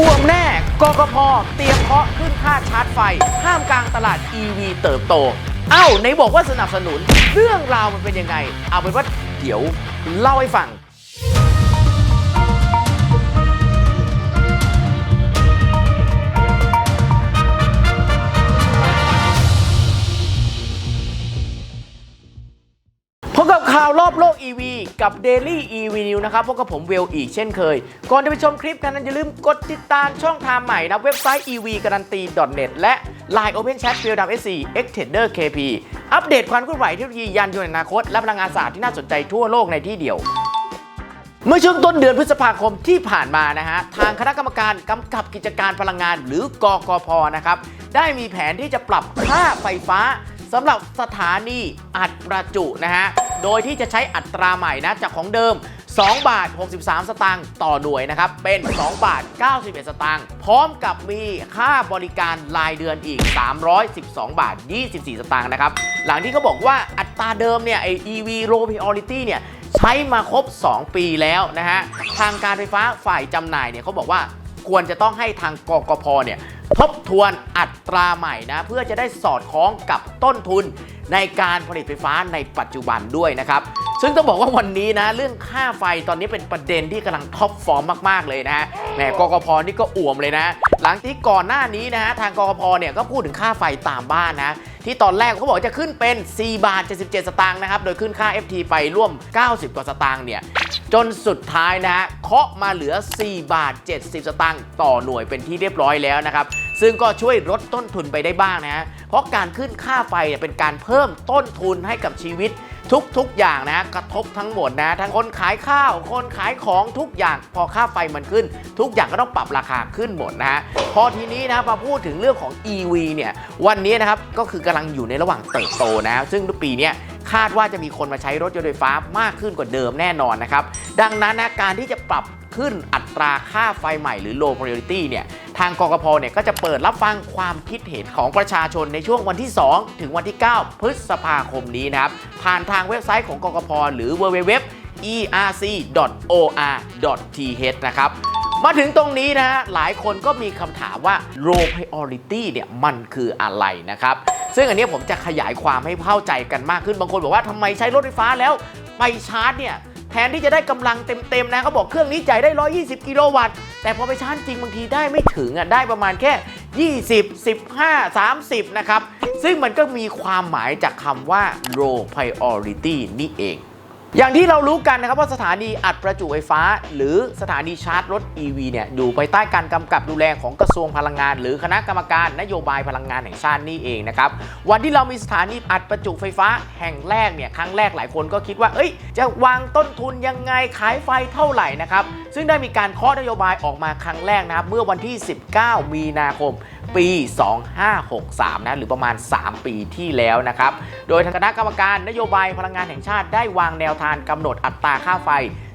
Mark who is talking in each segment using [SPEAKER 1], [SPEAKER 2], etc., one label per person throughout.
[SPEAKER 1] ท่วมแน่กกพเตรียมเคาะขึ้นค่าชาร์จไฟห้ามกลางตลาด EV เติบโต เอ้าไหนบอกว่าสนับสนุน เรื่องราวมันเป็นยังไง เอาเป็นว่าเดี๋ยวเล่าให้ฟัง กับ Daily EV n e w นะครับพบกับผมเวลอีกเช่นเคย ก่อนจะไปชมคลิปกันนั้นอย่าลืมกดติดตามช่องทางใหม่นะเว็บไซต์ EV การันตี .net และ Line Open Chat f i e l d SC Extender KP อัปเดตความเคลื่อนไหวเทคโนโลยียานยนต์อนาคต และพลังงานสะอาดที่น่าสนใจทั่วโลกในที่เดียวเมื่อช่วงต้นเดือนพฤษภาคมที่ผ่านมานะฮะ ทางคณะกรรมการกำกับกิจการพลังงานหรือกกพนะครับ ได้มีแผนที่จะปรับค่าไฟฟ้าสำหรับสถานีอัดประจุนะฮะ โดยที่จะใช้อัตราใหม่นะจากของเดิม 2 บาท 63 สตางค์ต่อหน่วยนะครับ เป็น 2 บาท 91 สตางค์พร้อมกับมีค่าบริการรายเดือนอีก 312 บาท 24 สตางค์นะครับ หลังที่เขาบอกว่าอัตราเดิมเนี่ยไอ EV Low Priority เนี่ยใช้มาครบ 2 ปีแล้วนะฮะ ทางการไฟฟ้าฝ่ายจำหน่ายเนี่ยเขาบอกว่าควรจะต้องให้ทางกกพเนี่ย ทบทวนอัตราใหม่นะเพื่อจะได้สอดคล้องกับต้นทุนในการผลิตไฟฟ้าในปัจจุบันด้วยนะครับ ซึ่งต้องบอกว่าวันนี้นะ เรื่องค่าไฟตอนนี้เป็นประเด็นที่กำลังท็อปฟอร์มมาก ๆ เลยนะฮะแหมกกพนี่ก็อ่วมเลยนะ หลังที่ก่อนหน้านี้นะฮะทางกกพเนี่ยก็พูดถึงค่าไฟตามบ้านนะ ที่ตอนแรกเขาบอกจะขึ้นเป็น 4 บาท 77 สตางค์นะครับ โดยขึ้นค่า FT ไปร่วม 90 กว่าสตางค์เนี่ย จนสุดท้ายนะฮะเคาะมาเหลือ 4 บาท 70 สตางค์ต่อหน่วยเป็นที่เรียบร้อยแล้วนะครับ ซึ่งก็ช่วยลดต้นทุนไปได้บ้างนะฮะเพราะการขึ้นค่าไฟเนี่ยเป็นการเพิ่มต้นทุนให้กับชีวิตทุกๆอย่างนะกระทบทั้งหมดนะทั้งคนขายข้าว คนขายของทุกอย่างพอค่าไฟมันขึ้น ทุกอย่างก็ต้องปรับราคาขึ้นหมดนะฮะพอทีนี้นะมาพูดถึงเรื่องของ EV เนี่ยวันนี้นะครับก็คือกำลังอยู่ในระหว่างเติบโตนะ ซึ่งทุกปีเนี้ยคาดว่าจะมีคนมาใช้รถยนต์ไฟฟ้ามากขึ้นกว่าเดิมแน่นอนนะครับ ดังนั้นนะการที่จะปรับ ขึ้นอัตราค่าไฟใหม่หรือ low priority เนี่ยทางกกพเนี่ยก็จะเปิดรับฟังความคิดเห็นของประชาชนในช่วงวันที่ 2 ถึงวันที่ 9 พฤษภาคมนี้นะครับ ผ่านทางเว็บไซต์ของกกพหรือ www erc.or.th นะครับ มาถึงตรงนี้นะฮะหลายคนก็มีคำถามว่า low priority เนี่ยมันคืออะไรนะครับ ซึ่งอันนี้ผมจะขยายความให้เข้าใจกันมากขึ้นบางคนบอกว่าทำไมใช้รถไฟฟ้าแล้ว ไปชาร์จเนี่ย ทนที่จะได้กำลังเต็มๆนะเขาบอกเครื่องนี้จ่ายได้ 120 กิโลวัตต์ แต่พอไปชาร์จจริงบางทีได้ไม่ถึงอะได้ประมาณแค่ 20 15 30 นะครับ ซึ่งมันก็มีความหมายจากคำว่า low priority นี่เอง อย่างที่เรารู้กันนะครับว่าสถานีอัดประจุไฟฟ้า หรือสถานีชาร์จรถ EV เนี่ยอยู่ภายใต้การกำกับดูแลของกระทรวงพลังงาน หรือคณะกรรมการนโยบายพลังงานแห่งชาตินี่เองนะครับวันที่เรามีสถานีอัดประจุไฟฟ้าแห่งแรกเนี่ยครั้งแรกหลายคนก็คิดว่า เอ้ย จะวางต้นทุนยังไงขายไฟเท่าไหร่นะครับซึ่งได้มีการเคาะนโยบายออกมาครั้งแรกนะครับเมื่อวันที่ 19 มีนาคม ปี 2563 นะ หรือประมาณ 3 ปีที่แล้วนะครับ โดยทางคณะกรรมการนโยบายพลังงานแห่งชาติได้วางแนวทางกำหนดอัตราค่าไฟ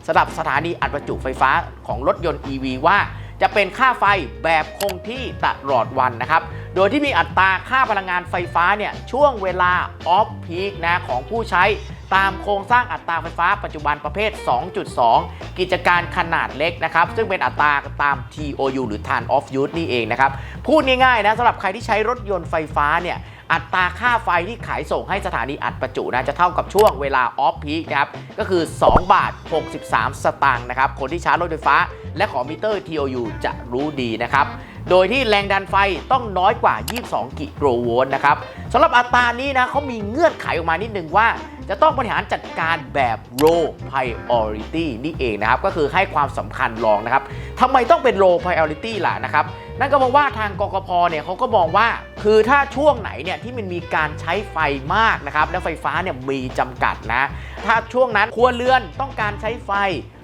[SPEAKER 1] สำหรับสถานีอัดประจุไฟฟ้าของรถยนต์ EV ว่าจะเป็นค่าไฟแบบคงที่ตลอดวันนะครับ โดยที่มีอัตราค่าพลังงานไฟฟ้าเนี่ยช่วงเวลาออฟพีคนะของผู้ใช้ ตามโครงสร้างอัตราไฟฟ้าปัจจุบันประเภท 2.2 กิจการขนาดเล็กนะครับ ซึ่งเป็นอัตราตาม TOU หรือ Time of Use นี่เองนะครับ พูดง่ายๆนะสำหรับใครที่ใช้รถยนต์ไฟฟ้าเนี่ยอัตราค่าไฟที่ขายส่งให้สถานีอัดประจุนะจะเท่ากับช่วงเวลาออฟพีคนะครับก็คือ 2 บาท 63 สตางค์นะครับคนที่ชาร์จรถไฟฟ้า และขอมิเตอร์ TOU จะรู้ดีนะครับโดยที่แรงดันไฟต้องน้อยกว่า 22 กิโลโวลต์นะครับสำหรับอัตรานี้นะเขามีเงื่อนไขออกมานิดนึงว่า จะต้องบริหารจัดการแบบ low priority นี่เองนะครับ ก็คือให้ความสำคัญรองนะครับทำไมต้องเป็น low priority ล่ะนะครับ นั่นก็เพราะว่าทางกกพเนี่ยเขาก็มองว่า คือถ้าช่วงไหนเนี่ยที่มันมีการใช้ไฟมากนะครับ และไฟฟ้าเนี่ยมีจำกัดนะ ถ้าช่วงนั้นครัวเรือนต้องการใช้ไฟ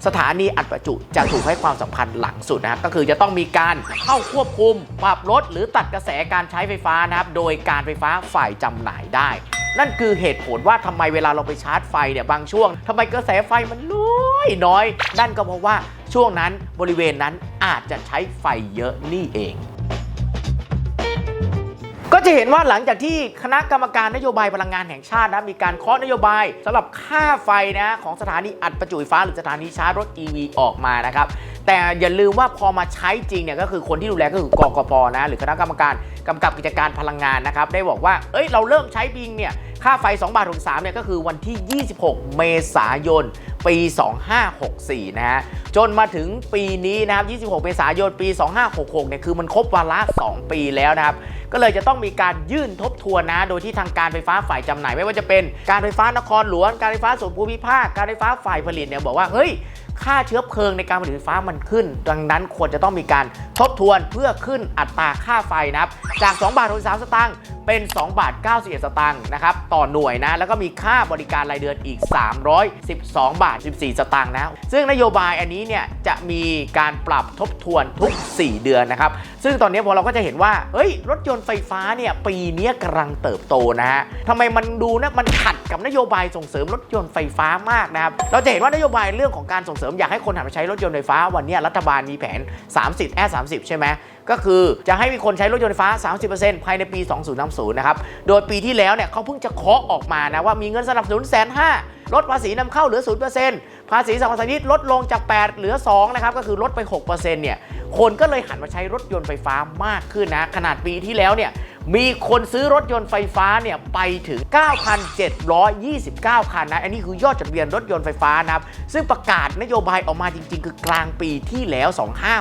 [SPEAKER 1] สถานีอัดประจุจะถูกให้ความสำคัญหลังสุดนะครับก็คือจะต้องมีการเข้าควบคุมปรับลดหรือตัดกระแสการใช้ไฟฟ้านะครับ โดยการไฟฟ้าฝ่ายจำหน่ายได้ นั่นคือเหตุผลว่าทำไมเวลาเราไปชาร์จไฟเนี่ยบางช่วงทำไมกระแสไฟมันน้อยน้อย นั่นก็เพราะว่าช่วงนั้นบริเวณนั้นอาจจะใช้ไฟเยอะนี่เองก็จะเห็นว่าหลังจากที่คณะกรรมการนโยบายพลังงานแห่งชาตินะมีการเคาะนโยบายสำหรับค่าไฟนะของสถานีอัดประจุไฟฟ้าหรือสถานีชาร์จรถ EV ออกมานะครับ แต่อย่าลืมว่าพอมาใช้จริงเนี่ยก็คือคนที่ดูแลก็คือกกปนะ หรือคณะกรรมการกำกับกิจการพลังงานนะครับ ได้บอกว่า เอ้ยเราเริ่มใช้บิงเนี่ยค่าไฟ 2 บาทถึง3เนี่ยก็คือวันที่ 26 เมษายน ปี 2564 นะฮะ จนมาถึงปีนี้นะครับ 26 เมษายน ปี 2566 เนี่ย คือมันครบวาระ 2 ปีแล้วนะครับ ก็เลยจะต้องมีการยื่นทบทวนนะ โดยที่ทางการไฟฟ้าฝ่ายจำหน่าย ไม่ว่าจะเป็นการไฟฟ้านครหลวง การไฟฟ้าส่วนภูมิภาค การไฟฟ้าฝ่ายผลิตเนี่ยบอกว่า เฮ้ย ค่าเชื้อเพลิงในการผลิตไฟฟ้ามันขึ้น ดังนั้นควรจะต้องมีการทบทวนเพื่อขึ้นอัตราค่าไฟนะครับจาก 2 บาท63สตางค์ เป็น 2 บาท 91 สตางค์นะครับต่อหน่วยนะ แล้วก็มีค่าบริการรายเดือนอีก 312 บาท 14 สตางค์นะ ซึ่งนโยบายอันนี้เนี่ยจะมีการปรับทบทวนทุก 4 เดือนนะครับ ซึ่งตอนนี้พอเราก็จะเห็นว่า เฮ้ย รถยนต์ไฟฟ้าเนี่ยปีนี้กำลังเติบโตนะฮะทำไมมันดูนะมันขัดกับนโยบายส่งเสริมรถยนต์ไฟฟ้ามากนะครับ เราจะเห็นว่านโยบายเรื่องของการส่งเสริมอยากให้คนหันมาใช้รถยนต์ไฟฟ้าวันนี้รัฐบาลมีแผน 30 แอ30 ใช่ไหม ก็คือจะให้มีคนใช้รถยนต์ไฟฟ้า 30%ภายในปี 2030 นะครับ โดยปีที่แล้วเนี่ยเขาเพิ่งจะเคาะออกมานะว่ามีเงินสนับสนุนแสนห้าลดภาษีนำเข้าเหลือ 0%ภาษีสัมปทานมิตลดลงจาก 8 เหลือ 2 นะครับ ก็คือลดไป 6%เนี่ย คนก็เลยหันมาใช้รถยนต์ไฟฟ้ามากขึ้นนะ ขนาดปีที่แล้วเนี่ย มีคนซื้อรถยนต์ไฟฟ้าเนี่ยไปถึง 9,729 คันนะ อันนี้คือยอดจดทะเบียนรถยนต์ไฟฟ้านะครับ ซึ่งประกาศนโยบายออกมาจริง ๆ คือกลางปีที่แล้ว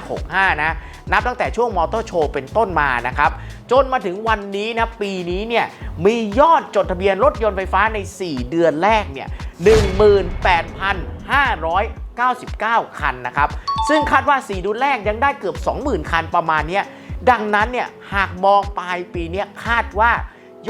[SPEAKER 1] 2565 นะ นับตั้งแต่ช่วงมอเตอร์โชว์เป็นต้นมานะครับ จนมาถึงวันนี้นะ ปีนี้เนี่ยมียอดจดทะเบียนรถยนต์ไฟฟ้าใน 4 เดือนแรกเนี่ย 18,599 คันนะครับ ซึ่งคาดว่า 4 เดือนแรกยังได้เกือบ 20,000 คันประมาณเนี้ย ดังนั้นเนี่ยหากมองปลายปีนี้คาดว่า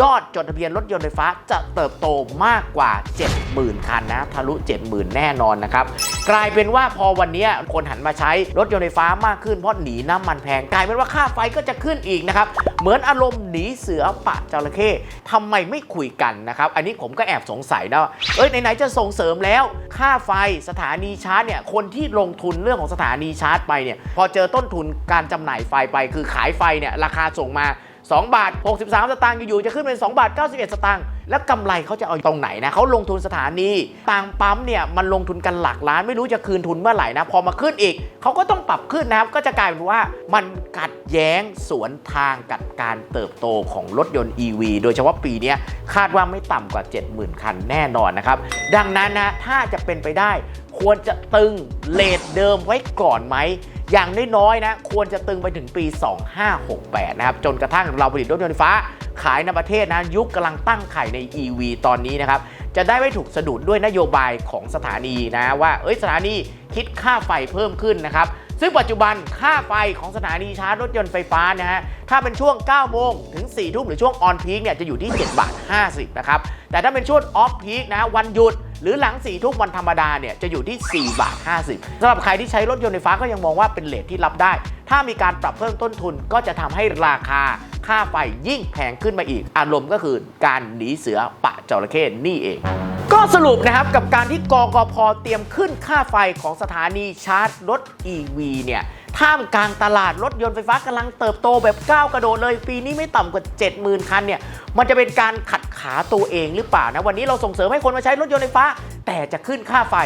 [SPEAKER 1] ยอดจดทะเบียนรถยนต์ไฟฟ้าจะเติบโตมากกว่า 70,000 คันนะทะลุ 70,000 แน่นอนนะครับ กลายเป็นว่าพอวันนี้คนหันมาใช้รถยนต์ไฟฟ้ามากขึ้นเพราะหนีน้ำมันแพงกลายเป็นว่าค่าไฟก็จะขึ้นอีกนะครับ เหมือนอารมณ์หนีเสือปะจระเข้ทำไมไม่คุยกันนะครับ อันนี้ผมก็แอบสงสัยนะว่าเอ้ยไหนๆจะส่งเสริมแล้ว ค่าไฟสถานีชาร์จเนี่ยคนที่ลงทุนเรื่องของสถานีชาร์จไปเนี่ยพอเจอต้นทุนการจำหน่ายไฟไปคือขายไฟเนี่ยราคาส่งมา 2 บาท 63 สตางค์อยู่ๆจะขึ้นเป็น 2 บาท 91 สตางค์แล้วกำไรเขาจะเอาตรงไหนนะเขาลงทุนสถานีต่างปั๊มเนี่ยมันลงทุนกันหลักล้านไม่รู้จะคืนทุนเมื่อไหร่นะ พอมาขึ้นอีกเขาก็ต้องปรับขึ้นนะครับ ก็จะกลายเป็นว่ามันกัดแย้งสวนทางกับการเติบโตของรถยนต์ EV โดยเฉพาะปีนี้คาดว่าไม่ต่ำกว่า 70,000 คันแน่นอนนะครับ ดังนั้นนะถ้าจะเป็นไปได้ ควรจะตึงเลทเดิมไว้ก่อนไหม อย่างน้อยๆนะควรจะตึงไปถึงปี 2568 นะครับ จนกระทั่งเราผลิตรถยนต์ไฟฟ้า ขายในประเทศนะยุคกำลังตั้งไข่ใน EV ตอนนี้นะครับ จะได้ไม่ถูกสะดุดด้วยนโยบายของสถานีนะว่าเอ้ยสถานีคิดค่าไฟเพิ่มขึ้นนะครับซึ่งปัจจุบันค่าไฟของสถานีชาร์จรถยนต์ไฟฟ้านะฮะ ถ้าเป็นช่วง 9 โมงถึง 4 ทุ่มหรือช่วงออนพีคเนี่ยจะอยู่ที่ 7 บาท 50 นะครับ แต่ถ้าเป็นช่วงออฟพีคนะวันหยุด หรือหลัง4ทุ่มวันธรรมดาเนี่ยจะอยู่ที่ 4 บาท 50สำหรับใครที่ใช้รถยนต์ไฟฟ้าก็ยังมองว่าเป็นเลทที่รับได้ ถ้ามีการปรับเพิ่มต้นทุนก็จะทำให้ราคาค่าไฟยิ่งแพงขึ้นมาอีก อารมณ์ก็คือการหนีเสือปะจระเข้นี่เอง ก็สรุปนะครับกับการที่กกพเตรียมขึ้นค่าไฟของสถานีชาร์จรถ EV เนี่ยท่ามกลางตลาดรถยนต์ไฟฟ้ากำลังเติบโตแบบก้าวกระโดดเลย ปีนี้ไม่ต่ำกว่า 70,000 คันเนี่ยมันจะเป็นการขัดขาตัวเองหรือเปล่านะ วันนี้เราส่งเสริมให้คนมาใช้รถยนต์ไฟฟ้า แต่จะขึ้นค่าไฟ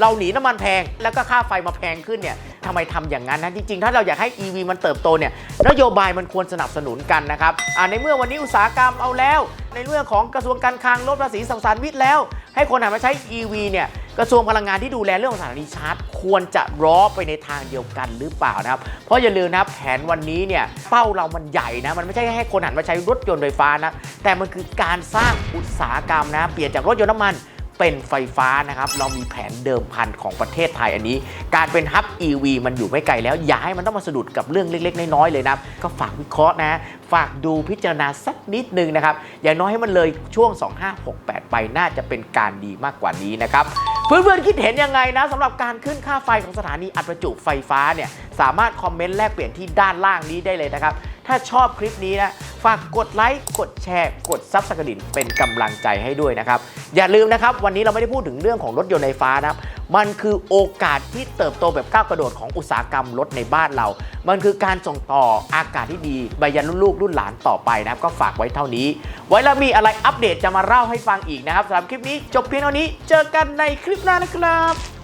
[SPEAKER 1] เราหนีน้ำมันแพง แล้วก็ค่าไฟมาแพงขึ้นเนี่ยทำไมทำอย่างนั้นนะจริงๆ ถ้าเราอยากให้ EV มันเติบโตเนี่ยนโยบายมันควรสนับสนุนกันนะครับในเมื่อวันนี้อุตสาหกรรมเอาแล้ว ในเรื่องของกระทรวงการคลังลดภาษีสัมปทานมิตรแล้ว ให้คนหันมาใช้ EV เนี่ยกระทรวงพลังงานที่ดูแลเรื่องของสถานีชาร์จ ควรจะร้อไปในทางเดียวกันหรือเปล่านะครับ เพราะอย่าลืมนะแผนวันนี้เนี่ยเป้าเรามันใหญ่นะ มันไม่ใช่ให้คนหันมาใช้รถยนต์ไฟฟ้านะ แต่มันคือการสร้างอุตสาหกรรมนะ เปลี่ยนจากรถยนต์น้ำมัน เป็นไฟฟ้านะครับ เรามีแผนเดิมพันของประเทศไทยอันนี้ การเป็นฮับ EV มันอยู่ไม่ไกลแล้ว อย่าให้มันต้องมาสะดุดกับเรื่องเล็ก ๆ น้อยๆเลยนะก็ฝากวิเคราะห์นะ ฝากดูพิจารณาสักนิดนึงนะครับ อย่างน้อยให้มันเลยช่วง 2568 ไปน่าจะเป็นการดีมากกว่านี้นะครับเพื่อนๆคิดเห็นยังไงนะสำหรับการขึ้นค่าไฟของสถานีอัดประจุไฟฟ้าเนี่ยสามารถคอมเมนต์แลกเปลี่ยนที่ด้านล่างนี้ได้เลยนะครับ ถ้าชอบคลิปนี้นะ ฝากกดไลค์ กดแชร์ กดซับสไครต์เป็นกำลังใจให้ด้วยนะครับ อย่าลืมนะครับ วันนี้เราไม่ได้พูดถึงเรื่องของรถยนต์ไฟฟ้านะครับ มันคือโอกาสที่เติบโตแบบก้าวกระโดดของอุตสาหกรรมรถในบ้านเรา มันคือการส่งต่ออากาศที่ดีไปยันรุ่นลูกรุ่นหลานต่อไปนะครับ ก็ฝากไว้เท่านี้ ไว้แล้วมีอะไรอัปเดตจะมาเล่าให้ฟังอีกนะครับสำหรับคลิปนี้จบเพียงเท่านี้ เจอกันในคลิปหน้านะครับ